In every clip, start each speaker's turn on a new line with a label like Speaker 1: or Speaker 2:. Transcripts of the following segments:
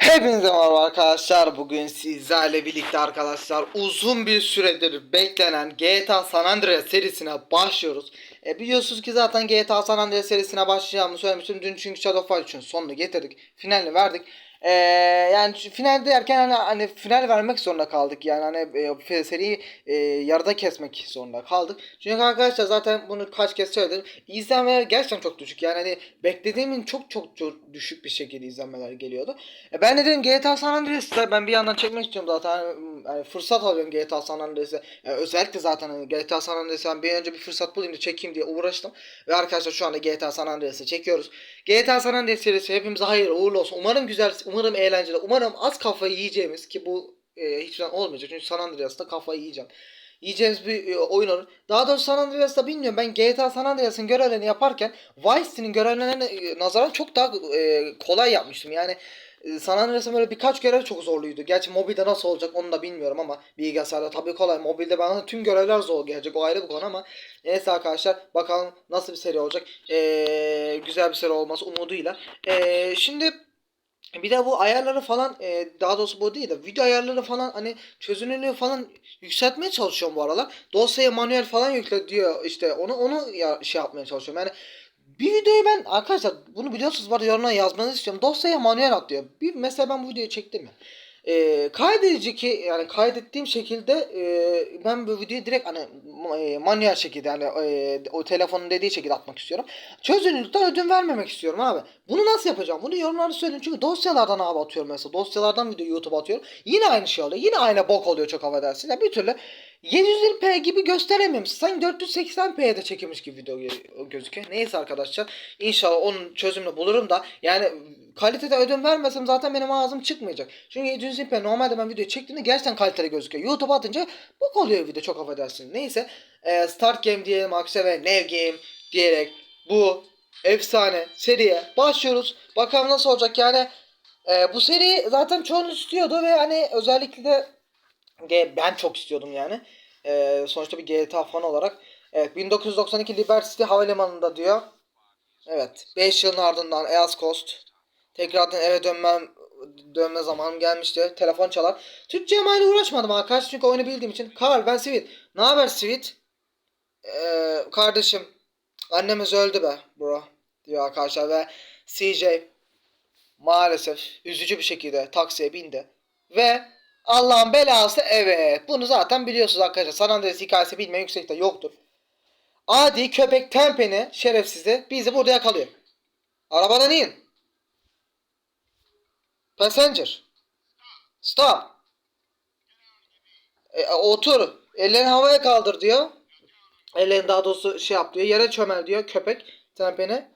Speaker 1: Hepinize merhaba arkadaşlar. Bugün sizlerle birlikte arkadaşlar uzun bir süredir beklenen GTA San Andreas serisine başlıyoruz. E, biliyorsunuz ki zaten GTA San Andreas serisine başlayacağımı söylemiştim. Dün çünkü Shadow Fight için sonunu getirdik. Finalini verdik. E, yani şu final derken hani, hani final vermek zorunda kaldık. Yani hani e, seriyi e, yarıda kesmek zorunda kaldık. Çünkü arkadaşlar zaten bunu kaç kez söyledim. İzlenmeler gerçekten çok düşük. Yani hani beklediğimin çok çok çok düşük bir şekilde izlenmeler geliyordu. E ben de dedim GTA San Andreas'ta ben bir yandan çekmek istiyorum zaten hani, hani fırsat alıyorum GTA San Andreas'e. Yani özellikle zaten hani GTA San Andreas'e bir önce bir fırsat bulayım da çekeyim diye uğraştım. Ve arkadaşlar şu anda GTA San Andreas'ı çekiyoruz. GTA San Andreas serisi hepimize hayırlı uğurlu olsun. Umarım güzel, umarım eğlenceli, umarım az kafayı yiyeceğimiz ki bu e, hiç olmayacak. Çünkü San Andreas'ta kafayı yiyeceğim yiyeceğimiz bir e, oyun olur. Daha doğrusu San Andreas'ta bilmiyorum. Ben GTA San Andreas'ın görevlerini yaparken Vice City'nin görevlerine e, nazaran çok daha e, kolay yapmıştım. Yani e, San Andreas'ın böyle birkaç görev çok zorluydu. Gerçi mobilde nasıl olacak onu da bilmiyorum ama bilgisayarda tabii kolay. Mobilde bana tüm görevler zor gelecek. O ayrı bir konu ama neyse arkadaşlar bakalım nasıl bir seri olacak. E, güzel bir seri olması umuduyla. E, şimdi bir de bu ayarları falan e, daha doğrusu bu değil de video ayarları falan hani çözünürlüğü falan yükseltmeye çalışıyorum bu aralar. Dosyaya manuel falan yükle diyor işte onu onu ya, şey yapmaya çalışıyorum. Yani bir videoyu ben arkadaşlar bunu biliyorsunuz var yorumlara yazmanızı istiyorum. Dosyaya manuel at diyor. Bir mesela ben bu videoyu çektim ya. E, kaydedici ki yani kaydettiğim şekilde e, ben bu videoyu direkt hani e, manuel şekilde yani e, o telefonun dediği şekilde atmak istiyorum. Çözünürlükten ödün vermemek istiyorum abi. Bunu nasıl yapacağım? Bunu yorumlarda söyleyin. Çünkü dosyalardan abi atıyorum mesela. Dosyalardan video YouTube atıyorum. Yine aynı şey oluyor. Yine aynı bok oluyor çok affedersin. Ya bir türlü 720p gibi gösteremiyorum. Sanki 480p'de çekilmiş gibi video gö- gözüküyor. Neyse arkadaşlar. İnşallah onun çözümünü bulurum da yani kalitede ödün vermesem zaten benim ağzım çıkmayacak. Çünkü 720p normalde ben video çektiğimde gerçekten kaliteli gözüküyor. YouTube atınca bok oluyor video çok affedersin. Neyse. e, start game diyelim akse ve new game diyerek bu efsane seriye başlıyoruz. Bakalım nasıl olacak yani. e, bu seri zaten çoğunuz istiyordu ve hani özellikle de ben çok istiyordum yani. Ee, sonuçta bir GTA fan olarak. Evet 1992 Liberty City Havalimanı'nda diyor. Evet 5 yılın ardından East Coast. Tekrardan eve dönmem dönme zamanım gelmişti. Telefon çalar. Türkçe ile uğraşmadım arkadaş çünkü oyunu bildiğim için. Karl ben Sweet. Ne haber Sweet? Ee, kardeşim annemiz öldü be bro diyor arkadaşlar ve CJ maalesef üzücü bir şekilde taksiye bindi. Ve Allah'ın belası evet. Bunu zaten biliyorsunuz arkadaşlar. San Andreas hikayesi bilmeyen yüksekte yoktur. Adi köpek tempeni şerefsizi bizi burada yakalıyor. Arabadan in. Passenger. Stop. E, otur. Ellerini havaya kaldır diyor. Ellerini daha doğrusu şey yap diyor. Yere çömel diyor köpek tempeni.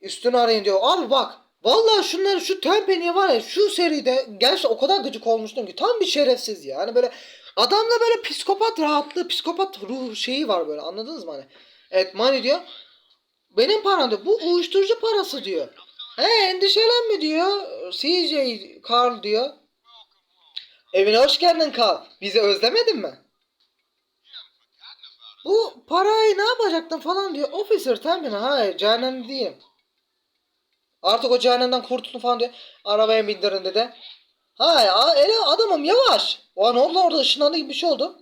Speaker 1: Üstünü arayın diyor. Abi bak. Vallahi şunları şu tempeni var ya şu seride gerçekten o kadar gıcık olmuştum ki tam bir şerefsiz ya. Hani böyle adamda böyle psikopat rahatlığı, psikopat ruh şeyi var böyle anladınız mı hani? Evet money diyor. Benim param diyor. Bu uyuşturucu parası diyor. He endişelenme diyor. CJ Carl diyor. Evine hoş geldin Carl. Bizi özlemedin mi? Bu parayı ne yapacaktın falan diyor. Officer tempini hayır cehennem diyeyim. Artık o cehennemden kurtuldum falan diyor. Arabaya bindirin dedi. Hay ele adamım yavaş. O an orada orada ışınlandı gibi bir şey oldu.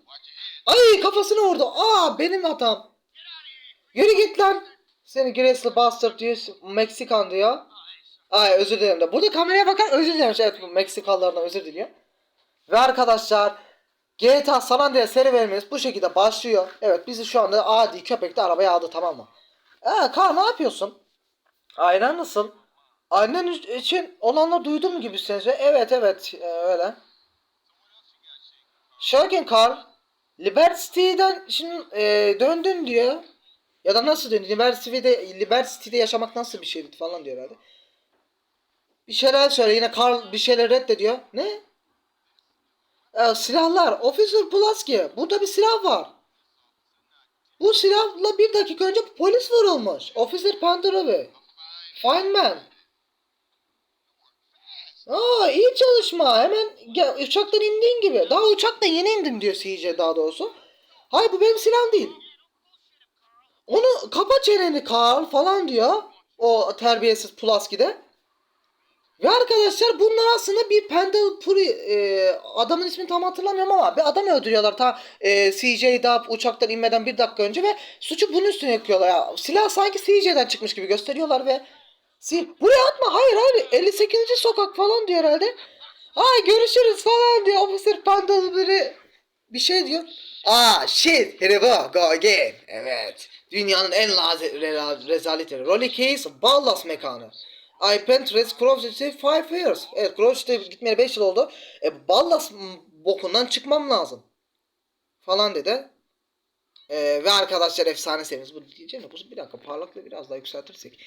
Speaker 1: Ay kafasına vurdu. Aa benim hatam. Yürü git lan. Seni Graceful Bastard diyor. Meksikan diyor. Ay özür dilerim de. Burada kameraya bakar özür dilerim. Evet bu Meksikalılardan özür diliyor. Ve arkadaşlar GTA San Andreas serüvenimiz bu şekilde başlıyor. Evet bizi şu anda adi köpekte arabaya aldı tamam mı? Ee Kaan ne yapıyorsun? Ailen nasıl? Annen için olanları duydun mu gibi sence? Evet evet e, öyle. Şöken Carl Liberty City'den şimdi e, döndün diyor. Ya da nasıl döndün? Liberty City'de, Liberty City'de yaşamak nasıl bir şeydi falan diyor herhalde. Bir şeyler söyle yine Carl bir şeyler reddediyor. Ne? E, silahlar. Officer Pulaski. Burada bir silah var. Bu silahla bir dakika önce polis vurulmuş. Officer Pandarovi. Feynman. Aa iyi çalışma. Hemen gel, uçaktan indiğin gibi. Daha uçaktan yeni indim diyor CJ daha doğrusu. Hayır bu benim silahım değil. Onu kapa çeneni Carl falan diyor. O terbiyesiz Pulaski'de. Ve arkadaşlar bunlar aslında bir Pendle Puri e, adamın ismini tam hatırlamıyorum ama bir adam öldürüyorlar ta e, CJ Dub uçaktan inmeden bir dakika önce ve suçu bunun üstüne yıkıyorlar ya. Silah sanki CJ'den çıkmış gibi gösteriyorlar ve buraya atma hayır hayır 58. sokak falan diyor herhalde. Ay görüşürüz falan diyor officer Pendle biri bir şey diyor. Aa shit here we go again. Evet. Dünyanın en laze, re- rezalet. Rolly Case Ballas mekanı. I penetrated Grove City 5 years. Evet Grove City'ye gitmeye 5 yıl oldu. E, Ballas bokundan çıkmam lazım. Falan dedi. E, ve arkadaşlar efsane serimiz. Bu diyeceğim bu bir dakika parlaklığı biraz daha yükseltirsek.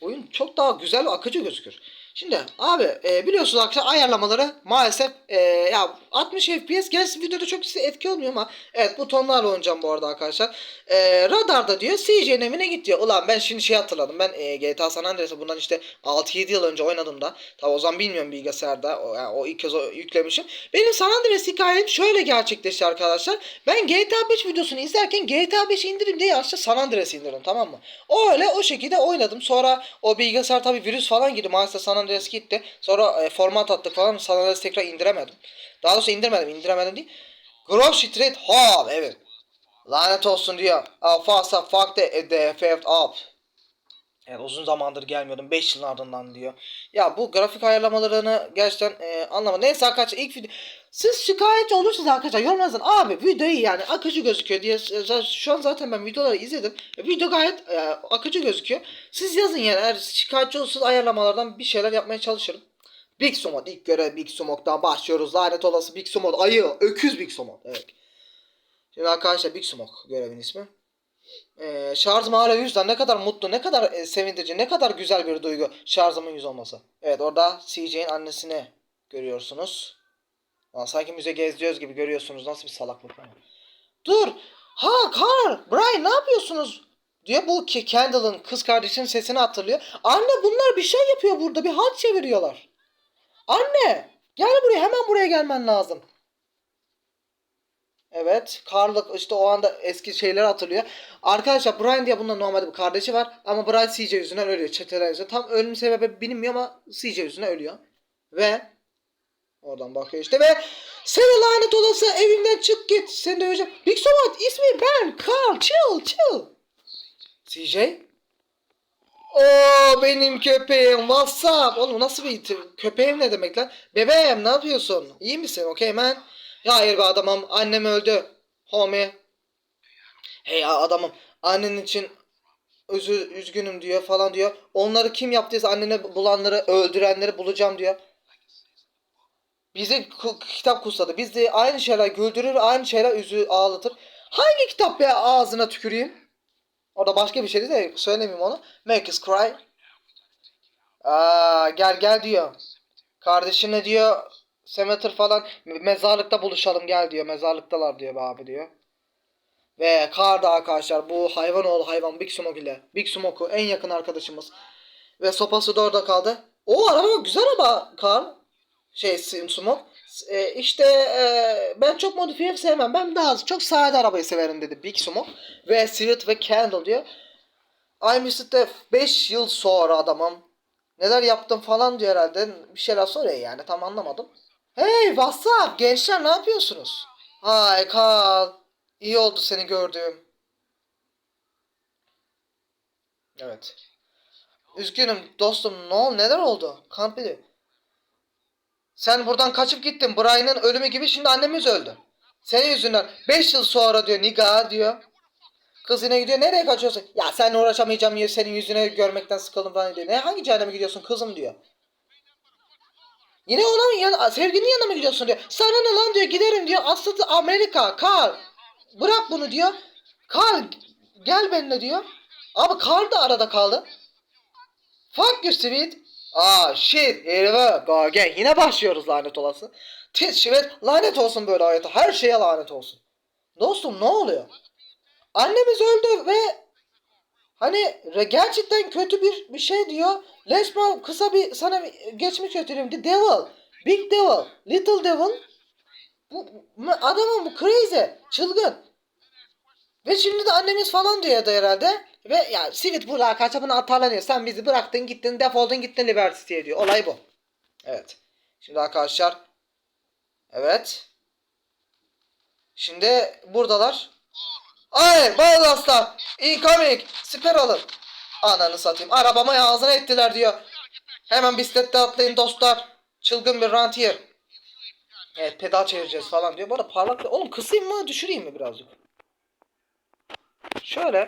Speaker 1: Oyun çok daha güzel ve akıcı gözükür. Şimdi abi e, biliyorsunuz arkadaşlar ayarlamaları maalesef e, ya 60 FPS gerçi videoda çok size etki olmuyor ama evet butonlarla oynayacağım bu arada arkadaşlar. E, radarda diyor CJ'nin evine git diyor. Ulan ben şimdi şey hatırladım. Ben e, GTA San Andreas'ı bundan işte 6-7 yıl önce oynadığımda tabi o zaman bilmiyorum bilgisayarda o, yani o ilk kez o, yüklemişim. Benim San Andreas hikayem şöyle gerçekleşti arkadaşlar. Ben GTA 5 videosunu izlerken GTA 5 indireyim diye yanlışlıkla San Andreas indirdim tamam mı? O öyle o şekilde oynadım. Sonra o bilgisayar tabi virüs falan girdi. Maalesef San Andreas gitti. Sonra e, format attık falan. San Andreas tekrar indiremedim. Daha doğrusu indirmedim. indiremedim değil. Grove Street Hall. Evet. Lanet olsun diyor. Alfasa fuck the, the up. Evet uzun zamandır gelmiyordum. 5 yılın ardından diyor. Ya bu grafik ayarlamalarını gerçekten e, anlamadım. Neyse arkadaşlar ilk video... Siz şikayetçi olursanız arkadaşlar yorumlara yazın. Abi video iyi yani akıcı gözüküyor diye. Z- Şu an zaten ben videoları izledim. E, Video gayet e, akıcı gözüküyor. Siz yazın yani eğer şikayetçi olursanız ayarlamalardan bir şeyler yapmaya çalışırım. Big Sumod ilk görev Big Sumod'dan başlıyoruz. Lanet olası Big Sumod. Ayı. Öküz Big Sumod. Evet. Şimdi arkadaşlar Big Smoke görevin ismi. Ee, şarjım hala 100'den ne kadar mutlu, ne kadar e, sevindirici, ne kadar güzel bir duygu şarjımın 100 olması. Evet orada CJ'in annesini görüyorsunuz. Aa, sanki müze geziyoruz gibi görüyorsunuz. Nasıl bir salaklık ama. Dur. Ha Carl, Brian ne yapıyorsunuz? Diyor bu ki Kendall'ın kız kardeşinin sesini hatırlıyor. Anne bunlar bir şey yapıyor burada. Bir halt çeviriyorlar. Anne gel buraya hemen buraya gelmen lazım. Evet. Carl işte o anda eski şeyleri hatırlıyor. Arkadaşlar Brian diye bunun normalde bir kardeşi var. Ama Brian CJ yüzünden ölüyor. Çeteler yüzünden. Tam ölüm sebebi bilinmiyor ama CJ yüzünden ölüyor. Ve oradan bakıyor işte ve seni lanet olası evimden çık git. Seni döveceğim. Big Somat ismi ben. Carl chill chill. CJ? Oo benim köpeğim WhatsApp. Oğlum nasıl bir? Köpeğim ne demek lan? Bebeğim ne yapıyorsun? İyi misin? Okey man. Hayır be adamım. Annem öldü. Homie. Hey adamım. Annen için özür, üzgünüm diyor falan diyor. Onları kim yaptıysa annene bulanları öldürenleri bulacağım diyor. Bizi kitap kutsadı. Biz de aynı şeyler güldürür, aynı şeyler üzü ağlatır. Hangi kitap ya ağzına tüküreyim? Orada başka bir şeydi de söylemeyeyim onu. Make us cry. Aa, gel gel diyor. Kardeşine diyor Semeter falan mezarlıkta buluşalım gel diyor. Mezarlıktalar diyor abi diyor. Ve Kar da arkadaşlar bu hayvan oğlu hayvan Big Smoke ile. Big Smoke'u en yakın arkadaşımız. Ve sopası da orada kaldı. O araba güzel araba Kar. Şey Smoke. E, işte e, ben çok modifiye sevmem. Ben daha çok sade arabayı severim dedi Big Smoke. Ve Sweet ve Candle diyor. I missed the 5 yıl sonra adamım. Neler yaptım falan diyor herhalde. Bir şeyler soruyor yani tam anlamadım. Hey WhatsApp gençler ne yapıyorsunuz? Hay Carl. İyi oldu seni gördüğüm. Evet. Üzgünüm dostum ne oldu neler oldu? Kampili. Sen buradan kaçıp gittin. Brian'ın ölümü gibi şimdi annemiz öldü. Senin yüzünden 5 yıl sonra diyor Niga diyor. Kız yine gidiyor nereye kaçıyorsun? Ya seninle uğraşamayacağım ya senin yüzüne görmekten sıkıldım falan diyor. Ne hangi cehenneme gidiyorsun kızım diyor. Yine mı yan, sevgilinin yanına mı gidiyorsun diyor. Sana ne lan diyor giderim diyor. Aslında Amerika Carl. Bırak bunu diyor. Carl gel benimle diyor. Abi Carl da arada kaldı. Fuck you Sweet. Aa shit here we go. Yine başlıyoruz lanet olası. Tis şivet lanet olsun böyle hayata. Her şeye lanet olsun. Dostum ne oluyor? Annemiz öldü ve hani gerçekten kötü bir bir şey diyor. Lesma kısa bir sana geçmiş götüreyim. The Devil. Big Devil. Little Devil. Bu, adamın bu crazy. Çılgın. Ve şimdi de annemiz falan diyor da herhalde. Ve ya Sivit burada kaçabını atarlanıyor. Sen bizi bıraktın gittin defoldun gittin Liberty'ye diyor. Olay bu. Evet. Şimdi arkadaşlar. Evet. Şimdi buradalar. Ay Ballas'ta. Incoming. Siper alın. Ananı satayım. Arabama ağzına ettiler diyor. Hemen bisiklette atlayın dostlar. Çılgın bir rantier. Evet pedal çevireceğiz falan diyor. Bu arada parlaklığı... Oğlum kısayım mı düşüreyim mi birazcık? Şöyle.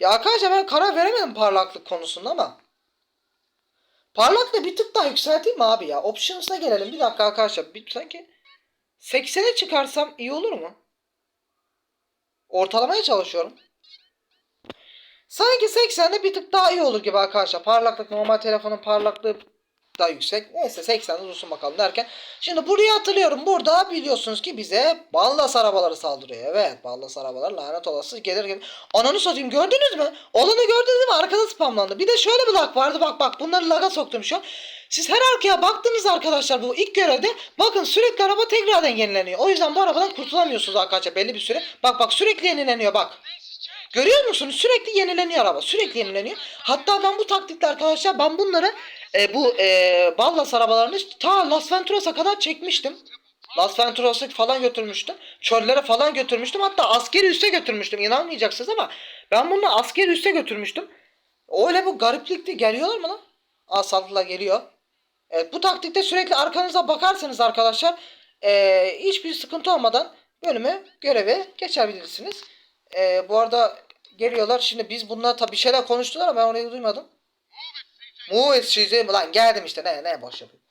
Speaker 1: Ya arkadaşlar ben karar veremedim parlaklık konusunda ama. Parlaklığı bir tık daha yükselteyim mi abi ya? Options'a gelelim. Bir dakika arkadaşlar. Bir, sanki 80'e çıkarsam iyi olur mu? Ortalamaya çalışıyorum. Sanki 80'de bir tık daha iyi olur gibi arkadaşlar. Parlaklık normal telefonun parlaklığı daha yüksek. Neyse 80'de dursun bakalım derken. Şimdi buraya hatırlıyorum. Burada biliyorsunuz ki bize Ballas arabaları saldırıyor. Evet Ballas arabalar lanet olası gelir gelir. Ananı satayım gördünüz mü? Olanı gördünüz mü? Arkada spamlandı. Bir de şöyle bir lag vardı. Bak bak bunları laga soktum şu an. Siz her arkaya baktınız arkadaşlar bu ilk görevde. Bakın sürekli araba tekrardan yenileniyor. O yüzden bu arabadan kurtulamıyorsunuz arkadaşlar belli bir süre. Bak bak sürekli yenileniyor bak. Görüyor musunuz? Sürekli yenileniyor araba. Sürekli yenileniyor. Hatta ben bu taktikle arkadaşlar ben bunları e, bu e, Ballas arabalarını ta Las Venturas'a kadar çekmiştim. Las Venturas'a falan götürmüştüm. Çöllere falan götürmüştüm. Hatta askeri üsse götürmüştüm. İnanmayacaksınız ama ben bunu askeri üsse götürmüştüm. Öyle bu gariplikti. Geliyorlar mı lan? Aa saldılar geliyor. Evet bu taktikte sürekli arkanıza bakarsanız arkadaşlar e, hiçbir sıkıntı olmadan bölümü göreve geçebilirsiniz. E, bu arada geliyorlar. Şimdi biz bunlar tabii şeyler konuştular ama ben orayı duymadım. Move it CJ lan geldim işte ne ne boş yapayım.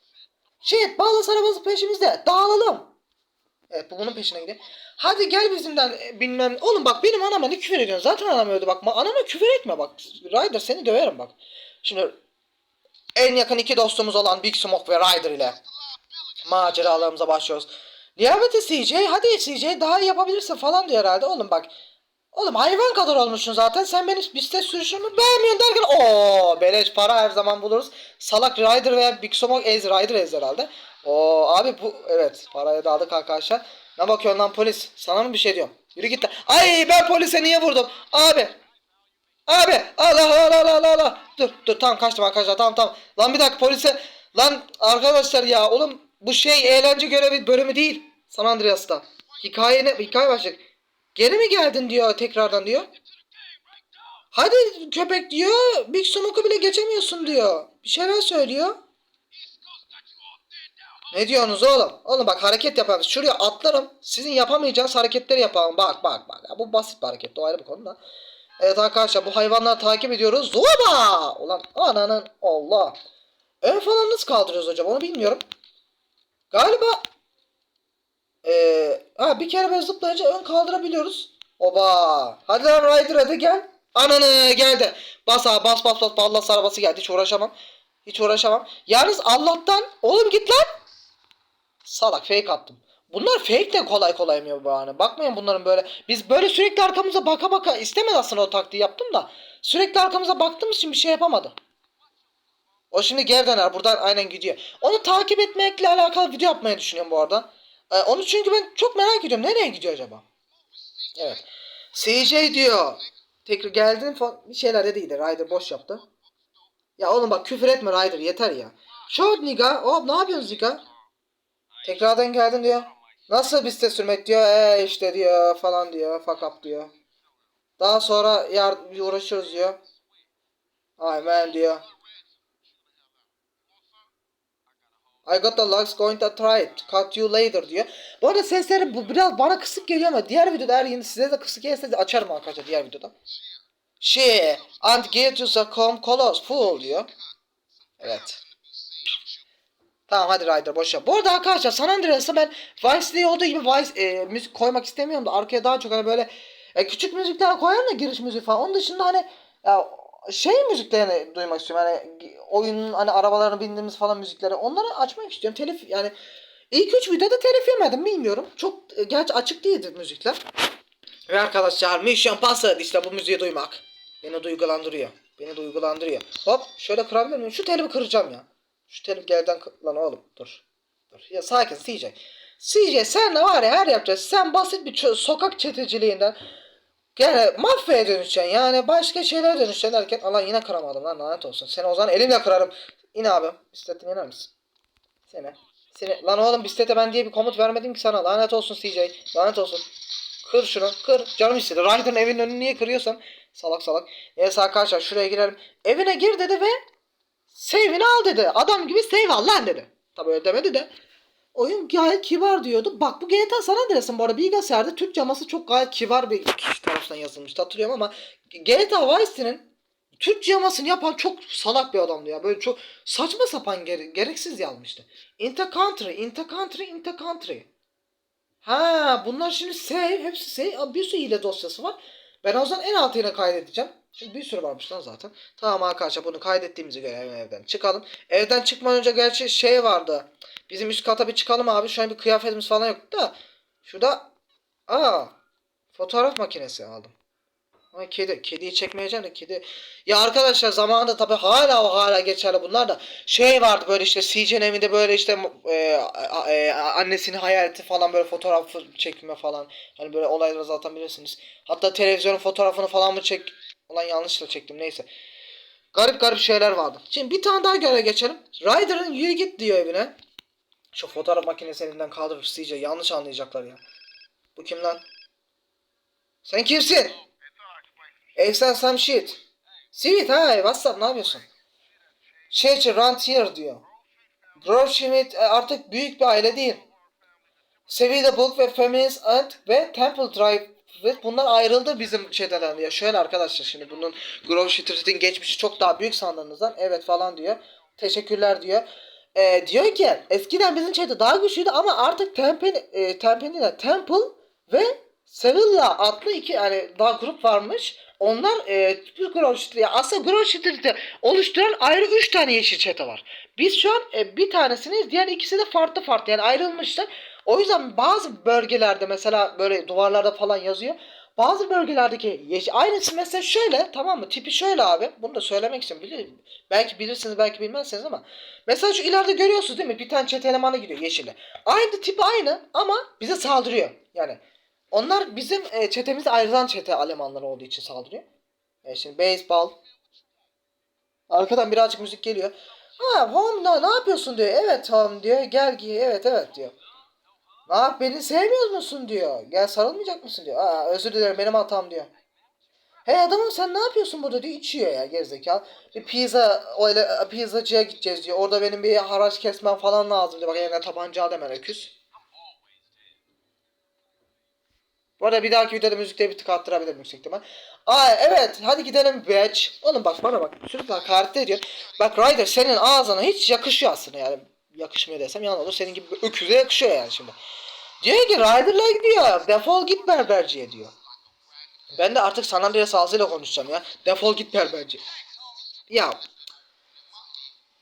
Speaker 1: Shit Ballas arabası peşimizde dağılalım. Evet bu bunun peşine gidiyor. Hadi gel bizimden e, bilmem. Oğlum bak benim anama ne küfür ediyorsun? Zaten anam öldü bak. Ma- Anama küfür etme bak. Ryder seni döverim bak. Şimdi en yakın iki dostumuz olan Big Smoke ve Ryder ile maceralarımıza başlıyoruz. Niyabeti CJ hadi CJ daha iyi yapabilirsin falan diyor herhalde. Oğlum bak Oğlum hayvan kadar olmuşsun zaten. Sen benim bisiklet sürüşümü beğenmiyorsun derken ooo beleş para her zaman buluruz. Salak Rider veya Big Smoke ez Rider ez herhalde. Oo abi bu evet parayı da aldık arkadaşlar. Ne bakıyorsun lan polis? Sana mı bir şey diyorum? Yürü git lan. Ay ben polise niye vurdum? Abi. Abi Allah Allah Allah Allah. Dur dur tamam kaçtım arkadaşlar tamam tamam. Lan bir dakika polise. Lan arkadaşlar ya oğlum bu şey eğlence görevi bölümü değil. San Andreas'ta. Hikaye ne? Hikaye başlık. Geri mi geldin diyor tekrardan diyor. Hadi köpek diyor. Big Smoke'u bile geçemiyorsun diyor. Bir şeyler söylüyor. Ne diyorsunuz oğlum? Oğlum bak hareket yapalım. Şuraya atlarım. Sizin yapamayacağınız hareketleri yapalım. Bak bak bak. Ya bu basit bir hareket. O ayrı bir konu da. Evet arkadaşlar bu hayvanları takip ediyoruz. Zoba! Ulan ananın Allah. Ön falan nasıl kaldırıyoruz hocam onu bilmiyorum. Galiba ee, ha bir kere böyle zıplayınca ön kaldırabiliyoruz. Oba. Hadi lan Ryder hadi gel. Ananı geldi. Bas abi bas bas bas. Allah arabası geldi. Hiç uğraşamam. Hiç uğraşamam. Yalnız Allah'tan oğlum git lan. Salak fake attım. Bunlar fake de kolay kolay mı bu yani? Bakmayın bunların böyle. Biz böyle sürekli arkamıza baka baka istemedi aslında o taktiği yaptım da. Sürekli arkamıza baktığımız için bir şey yapamadı. O şimdi geri döner. Buradan aynen gidiyor. Onu takip etmekle alakalı video yapmayı düşünüyorum bu arada. Ee, onu çünkü ben çok merak ediyorum. Nereye gidiyor acaba? Evet. CJ diyor. Tekrar geldin bir şeyler dediydi. Ryder boş yaptı. Ya oğlum bak küfür etme Ryder yeter ya. Short nigga. Oğlum ne yapıyorsun nigga? Tekrardan geldin diyor. Nasıl bisiklet sürmek diyor. E işte diyor falan diyor. Fuck up diyor. Daha sonra yar uğraşıyoruz diyor. Aynen diyor. I got the lugs going to try it. Cut you later diyor. Bu arada sesleri bu biraz bana kısık geliyor ama diğer videoda eğer yine size de kısık gelirse de açarım arkadaşlar diğer videoda. Şey, and get you the com colors full diyor. Evet. Tamam hadi Ryder boş yap. Bu arada arkadaşlar San Andreas'a ben Vice'de olduğu gibi Vice e, müzik koymak istemiyorum da arkaya daha çok hani böyle e, küçük müzikler koyarım da giriş müziği falan. Onun dışında hani ya, şey müziklerini duymak istiyorum. Hani oyunun hani arabalarını bindiğimiz falan müzikleri onları açmak istiyorum. Telif yani ilk üç videoda telif yemedim bilmiyorum. Çok e, gerçi açık değildi müzikler. Ve arkadaşlar Mission Password işte bu müziği duymak. Beni duygulandırıyor. Beni duygulandırıyor. Hop şöyle kırabilir miyim? Şu telifi kıracağım ya. Şu telif gelden kı- lan oğlum dur. Dur. Ya sakin CJ. CJ sen de var ya her yapacağız. Sen basit bir sokak çeteciliğinden yani mafyaya dönüşeceksin yani başka şeyler dönüşeceksin derken Allah yine kıramadım lan lanet olsun. Seni o zaman elimle kırarım. İn abi. İstettim iner misin? Seni. Seni. Lan oğlum bisiklete ben diye bir komut vermedim ki sana. Lanet olsun CJ. Lanet olsun. Kır şunu. Kır. Canım istedi. Ryder'ın evinin önünü niye kırıyorsan. Salak salak. Neyse arkadaşlar şuraya girelim. Evine gir dedi ve save'ini al dedi. Adam gibi save al lan dedi. Tabi öyle demedi de. Oyun gayet kibar diyordu. Bak bu GTA San Andreas'ın bu arada bilgisayarda Türk caması çok gayet kibar bir kişi tarafından yazılmıştı hatırlıyorum ama GTA Vice City'nin Türk camasını yapan çok salak bir adamdı ya. Böyle çok saçma sapan gere- gereksiz yazmıştı. Intercountry, intercountry, intercountry. Ha bunlar şimdi save, hepsi save. Bir sürü hile dosyası var. Ben o zaman en altı yine kaydedeceğim. Şimdi bir sürü varmış lan zaten. Tamam arkadaşlar bunu kaydettiğimize göre hemen evden çıkalım. Evden çıkmadan önce gerçi şey vardı. Bizim üst kata bir çıkalım abi. Şu an bir kıyafetimiz falan yok da. Şurada aa fotoğraf makinesi aldım. Ama kedi. Kediyi çekmeyeceğim de kedi. Ya arkadaşlar zamanında tabii hala hala geçerli bunlar da. Şey vardı böyle işte CJ'nin evinde böyle işte e, e, annesini hayal etti falan böyle fotoğraf çekme falan. Hani böyle olayları zaten bilirsiniz. Hatta televizyonun fotoğrafını falan mı çek... Ulan yanlışla çektim neyse. Garip garip şeyler vardı. Şimdi bir tane daha göre geçelim. Ryder'ın yürü git diyor evine. Şu fotoğraf makinesi elinden kaldırıp CJ yanlış anlayacaklar ya. Bu kim lan? Sen kimsin? Efsan some shit. Sweet hi what's up ne yapıyorsun? Şey için here diyor. Grove Schmidt e, artık büyük bir aile değil. Sevilla Bulk ve Feminist Ant ve Temple Drive ve bunlar ayrıldı bizim şeyden diyor. Şöyle arkadaşlar şimdi bunun Grove Street'in geçmişi çok daha büyük sandığınızdan evet falan diyor. Teşekkürler diyor. E, diyor ki eskiden bizim şeyde daha güçlüydü ama artık Temple, e, de Temple ve Sevilla adlı iki yani daha grup varmış. Onlar e, Grove Street, ya aslında Grove Street'i oluşturan ayrı üç tane yeşil çete var. Biz şu an e, bir tanesiniz, diğer ikisi de farklı farklı yani ayrılmışlar. O yüzden bazı bölgelerde mesela böyle duvarlarda falan yazıyor. Bazı bölgelerdeki aynısı mesela şöyle tamam mı? Tipi şöyle abi. Bunu da söylemek için bilir, belki bilirsiniz belki bilmezsiniz ama mesela şu ileride görüyorsunuz değil mi? Bir tane çete elemanı gidiyor yeşile. Aynı tipi aynı ama bize saldırıyor. Yani onlar bizim e, çetemize ayrılan çete elemanları olduğu için saldırıyor. E, şimdi baseball. Arkadan birazcık müzik geliyor. Ha home ne, ne yapıyorsun diyor. Evet home diyor. Gel giy. Evet evet diyor. Yap beni sevmiyor musun diyor. Gel sarılmayacak mısın diyor. Aa özür dilerim benim hatam diyor. Hey adamım sen ne yapıyorsun burada diyor. İçiyor ya gerizekalı. Bir pizza öyle pizzacıya gideceğiz diyor. Orada benim bir haraç kesmem falan lazım diyor. Bak eline tabanca al hemen öküz. Bu arada bir dahaki videoda müzikte bir tık arttırabilirim yüksek ihtimal. Aa evet hadi gidelim bitch. Oğlum bak bana bak sürekli hakaret ediyor. Bak Ryder senin ağzına hiç yakışıyor aslında yani. Yakışmıyor desem yalan olur. Senin gibi öküze yakışıyor yani şimdi. Diyor ki Ryder'la gidiyor. Defol git berberciye diyor. Ben de artık San Andreas ağzıyla konuşacağım ya. Defol git berberciye. Ya.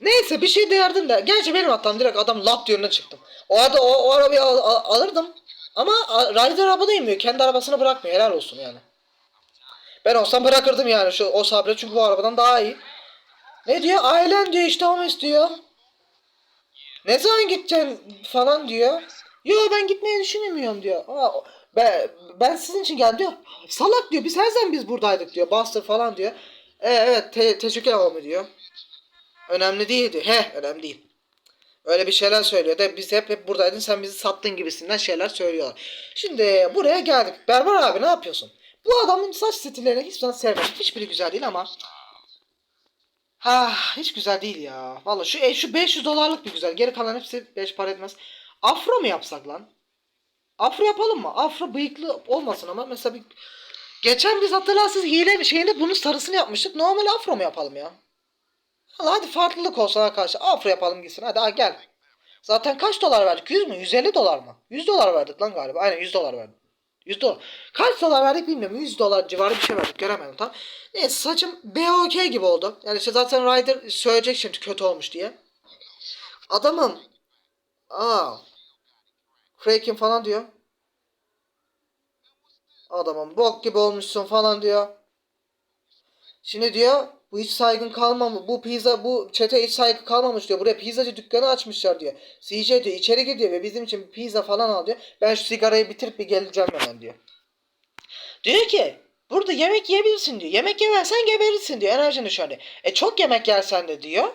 Speaker 1: Neyse bir şey derdim de. Gerçi benim hatam direkt adam lap yönüne çıktım. O arada o, o arabayı al- al- alırdım. Ama Ryder arabada inmiyor. Kendi arabasını bırakmıyor. Helal olsun yani. Ben olsam bırakırdım yani şu o sabre çünkü bu arabadan daha iyi. Ne diyor? Ailen diyor işte onu istiyor. Ne zaman gideceksin falan diyor. Yo ben gitmeyi düşünmüyorum diyor. Aa, ben, ben sizin için geldim diyor. Salak diyor biz her zaman biz buradaydık diyor. Bastır falan diyor. E, evet te- teşekkür ederim diyor. Önemli değildi. He önemli değil. Öyle bir şeyler söylüyor da biz hep hep buradaydın sen bizi sattın gibisinden şeyler söylüyorlar. Şimdi buraya geldik. Berber abi ne yapıyorsun? Bu adamın saç stillerini hiç sevmedim. Hiçbiri güzel değil ama. Ha hiç güzel değil ya. Vallahi şu e, şu 500 dolarlık bir güzel. Geri kalan hepsi 5 para etmez. Afro mu yapsak lan? Afro yapalım mı? Afro bıyıklı olmasın ama mesela bir Geçen biz hatırlarsınız hile şeyinde bunun sarısını yapmıştık. Normal afro mu yapalım ya? Valla hadi farklılık olsun arkadaşlar. Afro yapalım gitsin. Hadi ha, gel. Zaten kaç dolar verdik? 100 mü? 150 dolar mı? 100 dolar verdik lan galiba. Aynen 100 dolar verdik. 100 dolar. Kaç dolar verdik bilmiyorum. 100 dolar civarı bir şey verdik. Göremedim tam. Neyse saçım BOK gibi oldu. Yani işte zaten Ryder söyleyecek şimdi kötü olmuş diye. Adamım. Aa. Kraken falan diyor. Adamım bok gibi olmuşsun falan diyor. Şimdi diyor bu hiç saygın kalmamış. Bu pizza bu çete hiç saygı kalmamış diyor. Buraya pizzacı dükkanı açmışlar diyor. CJ diyor içeri gir diyor ve bizim için pizza falan al diyor. Ben şu sigarayı bitirip bir geleceğim hemen diyor. Diyor ki burada yemek yiyebilirsin diyor. Yemek yemezsen geberirsin diyor. Enerjini şöyle. E çok yemek yersen de diyor.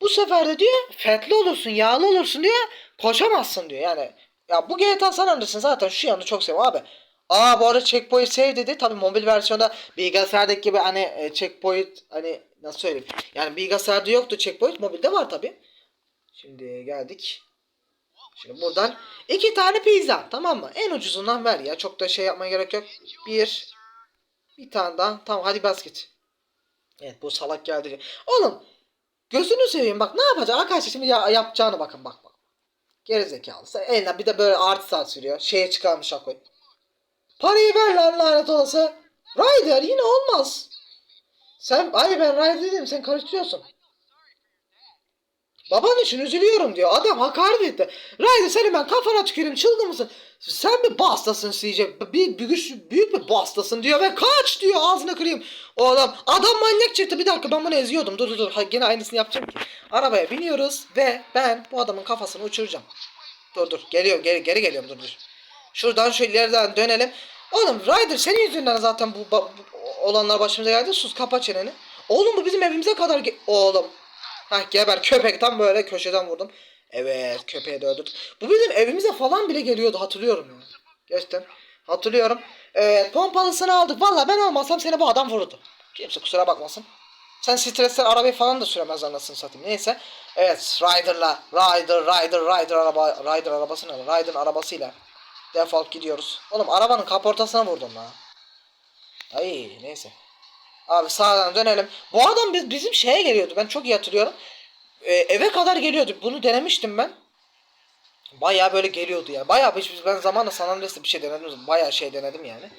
Speaker 1: Bu sefer de diyor fetli olursun, yağlı olursun diyor. Koşamazsın diyor. Yani ya bu GTA San Andreas'ın zaten şu yanını çok seviyorum abi. Aa bu arada checkpoint save dedi. Tabi mobil versiyonda bilgisayardaki gibi hani e, checkpoint hani nasıl söyleyeyim. Yani bilgisayarda yoktu checkpoint mobilde var tabi. Şimdi geldik. Şimdi buradan iki tane pizza tamam mı? En ucuzundan ver ya. Çok da şey yapmaya gerek yok. Bir. Bir tane daha. Tamam hadi basket. Evet bu salak geldi. Oğlum gözünü seveyim bak ne yapacak arkadaşlar şimdi ya, yapacağını bakın bak bak. Gerizekalı. Eline bir de böyle artı saat sürüyor. Şeye çıkarmış Akoy. Parayı ver lan lanet olası. Ryder yine olmaz. Sen hayır ben Ryder dedim sen karıştırıyorsun. Baban için üzülüyorum diyor. Adam hakaret etti. Ryder seni ben kafana tüküreyim çılgın mısın? Sen bir bastasın CJ. Bir, bir güç, büyük bir bastasın diyor ve kaç diyor ağzını kırayım. O adam adam manyak çıktı. Bir dakika ben bunu eziyordum. Dur dur dur. Ha, Gene aynısını yapacağım ki. Arabaya biniyoruz ve ben bu adamın kafasını uçuracağım. Dur dur. Geliyorum geri geri geliyorum dur dur. Şuradan şu ileriden dönelim. Oğlum Ryder senin yüzünden zaten bu, bu olanlar başımıza geldi. Sus kapa çeneni. Oğlum bu bizim evimize kadar ge- Oğlum. Hah geber köpek tam böyle köşeden vurdum. Evet köpeği de öldürdük. Bu bizim evimize falan bile geliyordu hatırlıyorum ya. Gerçekten hatırlıyorum. Evet pompalısını aldık. Valla ben olmasam seni bu adam vururdu. Kimse kusura bakmasın. Sen stresten arabayı falan da süremez anasını satayım. Neyse. Evet Ryder'la Ryder Ryder Ryder araba Ryder arabası ne? lan? Ryder'ın arabasıyla defol gidiyoruz. Oğlum arabanın kaportasına vurdum lan. Ay neyse. Abi sağdan dönelim. Bu adam biz, bizim şeye geliyordu. Ben çok iyi hatırlıyorum. Ee, eve kadar geliyordu. Bunu denemiştim ben. Bayağı böyle geliyordu ya. Bayağı bir- ben zamanla San Andreas'ta bir şey denedim. Bayağı şey denedim yani.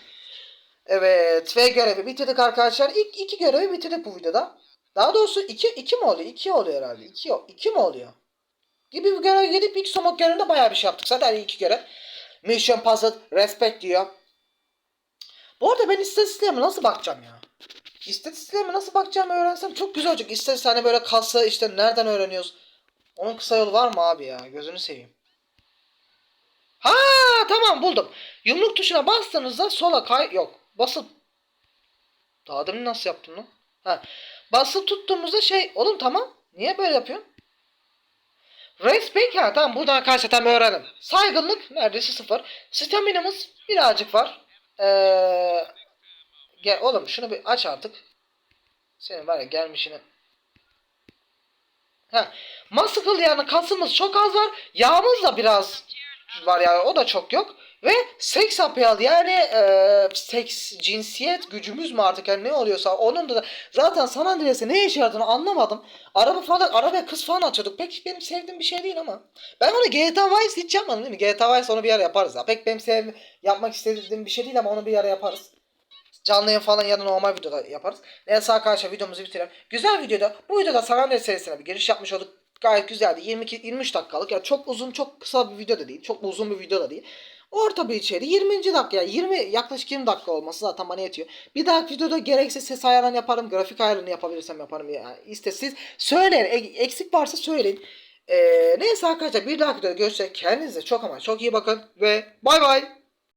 Speaker 1: Evet ve görevi bitirdik arkadaşlar. İlk iki görevi bitirdik bu videoda. Daha doğrusu iki, iki mi oluyor? İki oluyor herhalde. İki, iki mi oluyor? Gibi bir görev gidip ilk somut görevinde bayağı bir şey yaptık. Zaten iki görev. Mission Puzzle Respect diyor. Bu arada ben istatistiklerime nasıl bakacağım ya? İstatistiklerime nasıl bakacağımı öğrensem çok güzel olacak. İstatistik hani böyle kası işte nereden öğreniyoruz? Onun kısa yolu var mı abi ya? Gözünü seveyim. Ha tamam buldum. Yumruk tuşuna bastığınızda sola kay yok. Basıp daha demin nasıl yaptım lan? Ha. Basıp tuttuğumuzda şey oğlum tamam. Niye böyle yapıyorsun? Respect ha tamam buradan tam öğrendim. Saygınlık neredeyse sıfır. Staminamız birazcık var. Eee Gel oğlum şunu bir aç artık. Senin var ya gelmişini. Ha. Muscle yani kasımız çok az var. Yağımız da biraz var yani o da çok yok. Ve seks appeal yani e, seks cinsiyet gücümüz mü artık yani ne oluyorsa onun da zaten San Andreas'e ne işe yaradığını anlamadım. Araba falan arabaya kız falan atıyorduk. Pek benim sevdiğim bir şey değil ama. Ben onu GTA Vice hiç yapmadım değil mi? GTA Vice onu bir ara yaparız ya. Pek benim sev yapmak istediğim bir şey değil ama onu bir ara yaparız. Canlı yayın falan ya da normal videoda yaparız. Neyse arkadaşlar videomuzu bitirelim. Güzel videoda. Bu videoda San Andreas serisine bir giriş yapmış olduk. Gayet güzeldi. 22 23 dakikalık. Yani çok uzun, çok kısa bir video da değil. Çok uzun bir video da değil. Orta bir içeri 20. dakika yani 20 yaklaşık 20 dakika olması zaten bana yetiyor. Bir dahaki videoda gerekse ses ayarını yaparım. Grafik ayarını yapabilirsem yaparım. Yani işte siz söyleyin. E- eksik varsa söyleyin. Ee, neyse arkadaşlar bir dahaki videoda görüşürüz. Kendinize çok ama çok iyi bakın ve bay bay.